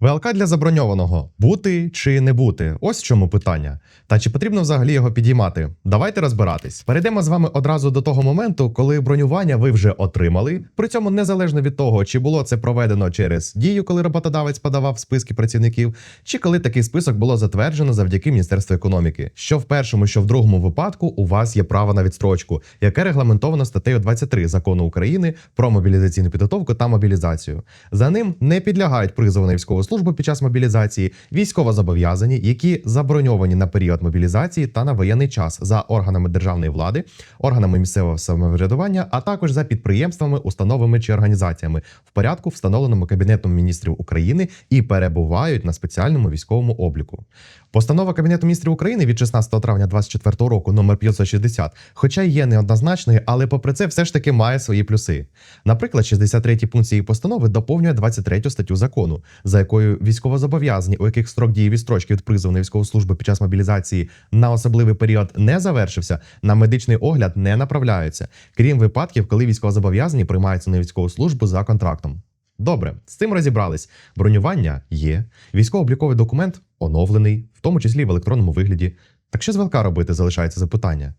ВЛК для заброньованого бути чи не бути? Ось в чому питання. Та чи потрібно взагалі його підіймати? Давайте розбиратись. Перейдемо з вами одразу до того моменту, коли бронювання ви вже отримали. При цьому незалежно від того, чи було це проведено через дію, коли роботодавець подавав списки працівників, чи коли такий список було затверджено завдяки Міністерству економіки. Що в першому, що в другому випадку у вас є право на відстрочку, яке регламентовано статтею 23 закону України про мобілізаційну підготовку та мобілізацію. За ним не підлягають призову на військову службу під час мобілізації, військовозобов'язані, які заброньовані на період мобілізації та на воєнний час за органами державної влади, органами місцевого самоврядування, а також за підприємствами, установами чи організаціями в порядку, встановленому Кабінетом міністрів України, і перебувають на спеціальному військовому обліку. Постанова Кабінету міністрів України від 16 травня 2024 року номер 560, хоча є неоднозначною, але попри це все ж таки має свої плюси. Наприклад, 63 пункт цієї постанови доповнює 23 статтю закону, за якою військовозобов'язані, у яких строк дії відстрочки від призову на військову службу під час мобілізації на особливий період не завершився, на медичний огляд не направляються, крім випадків, коли військовозобов'язані приймаються на військову службу за контрактом. Добре, з цим розібрались. Бронювання є, військово-обліковий документ оновлений, в тому числі в електронному вигляді. Так що з ВЛК робити залишається запитання.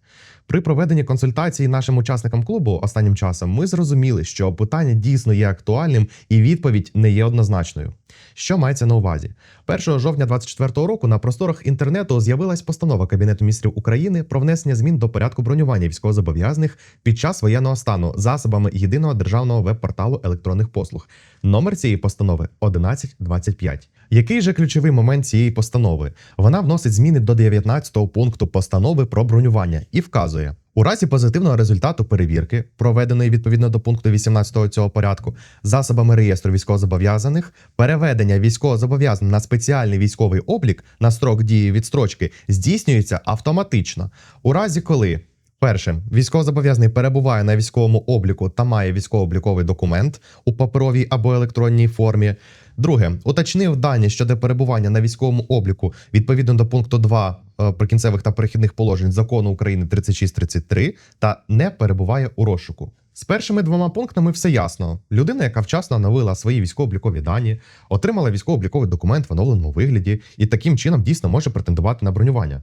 При проведенні консультації нашим учасникам клубу останнім часом ми зрозуміли, що питання дійсно є актуальним і відповідь не є однозначною. Що мається на увазі? 1 жовтня 2024 року на просторах інтернету з'явилась постанова Кабінету міністрів України про внесення змін до порядку бронювання військовозобов'язаних під час воєнного стану засобами єдиного державного веб-порталу електронних послуг. Номер цієї постанови 1125. Який же ключовий момент цієї постанови? Вона вносить зміни до 19 пункту постанови про бронювання і вказує. У разі позитивного результату перевірки, проведеної відповідно до пункту 18 цього порядку, засобами реєстру військовозобов'язаних, переведення військовозобов'язаних на спеціальний військовий облік на строк дії відстрочки здійснюється автоматично. У разі, коли Перше, військовозобов'язаний перебуває на військовому обліку та має військово-обліковий документ у паперовій або електронній формі. Друге, уточнив дані щодо перебування на військовому обліку відповідно до пункту 2 е, прикінцевих та перехідних положень закону України 3633 та не перебуває у розшуку. З першими двома пунктами все ясно. Людина, яка вчасно оновила свої військово-облікові дані, отримала військово-обліковий документ в оновленому вигляді і таким чином дійсно може претендувати на бронювання.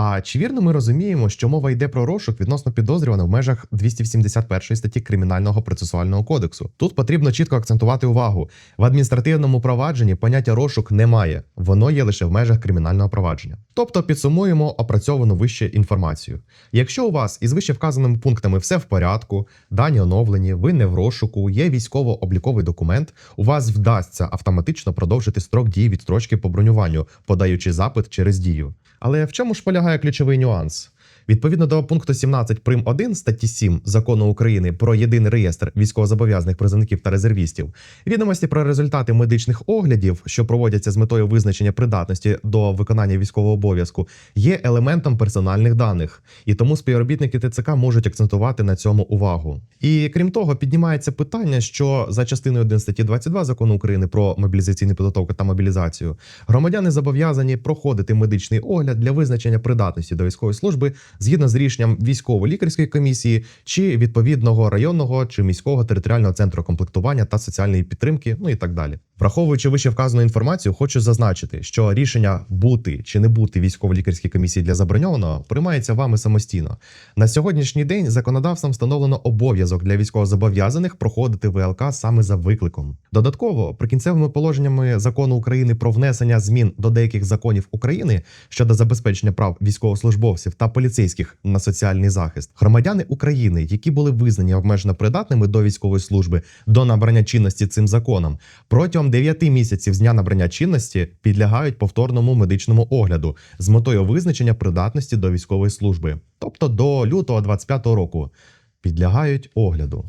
А чи вірно ми розуміємо, що мова йде про розшук відносно підозрюваного в межах 271 статті Кримінального процесуального кодексу? Тут потрібно чітко акцентувати увагу: в адміністративному провадженні поняття розшук немає, воно є лише в межах кримінального провадження. Тобто підсумуємо опрацьовану вище інформацію. Якщо у вас із вище вказаними пунктами все в порядку, дані оновлені, ви не в розшуку, є військово-обліковий документ, у вас вдасться автоматично продовжити строк дії відстрочки по бронюванню, подаючи запит через дію. Але в чому ж полягає ключовий нюанс? Відповідно до пункту 17 прим 1 статті 7 закону України про єдиний реєстр військовозобов'язаних призовників та резервістів, відомості про результати медичних оглядів, що проводяться з метою визначення придатності до виконання військового обов'язку, є елементом персональних даних, і тому співробітники ТЦК можуть акцентувати на цьому увагу. І крім того, піднімається питання, що за частиною 1 статті 22 закону України про мобілізаційну підготовку та мобілізацію громадяни зобов'язані проходити медичний огляд для визначення придатності до військової служби згідно з рішенням військово-лікарської комісії чи відповідного районного чи міського територіального центру комплектування та соціальної підтримки, ну і так далі. Враховуючи вище вказану інформацію, хочу зазначити, що рішення бути чи не бути військово-лікарській комісії для заброньованого приймається вами самостійно. На сьогоднішній день законодавством встановлено обов'язок для військовозобов'язаних проходити ВЛК саме за викликом. Додатково, прикінцевими положеннями закону України про внесення змін до деяких законів України щодо забезпечення прав військовослужбовців та поліцейських на соціальний захист, громадяни України, які були визнані обмежено придатними до військової служби до набрання чинності цим законом, протягом 9 місяців з дня набрання чинності підлягають повторному медичному огляду з метою визначення придатності до військової служби, тобто до лютого 25 року, підлягають огляду.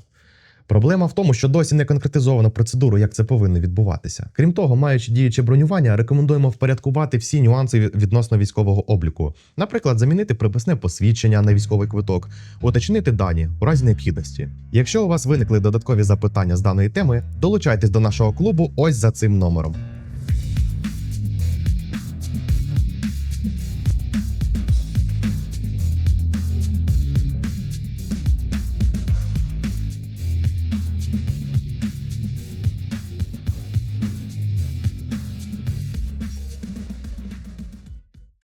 Проблема в тому, що досі не конкретизовано процедуру, як це повинно відбуватися. Крім того, маючи діюче бронювання, рекомендуємо впорядкувати всі нюанси відносно військового обліку. Наприклад, замінити приписне посвідчення на військовий квиток, уточнити дані у разі необхідності. Якщо у вас виникли додаткові запитання з даної теми, долучайтесь до нашого клубу ось за цим номером.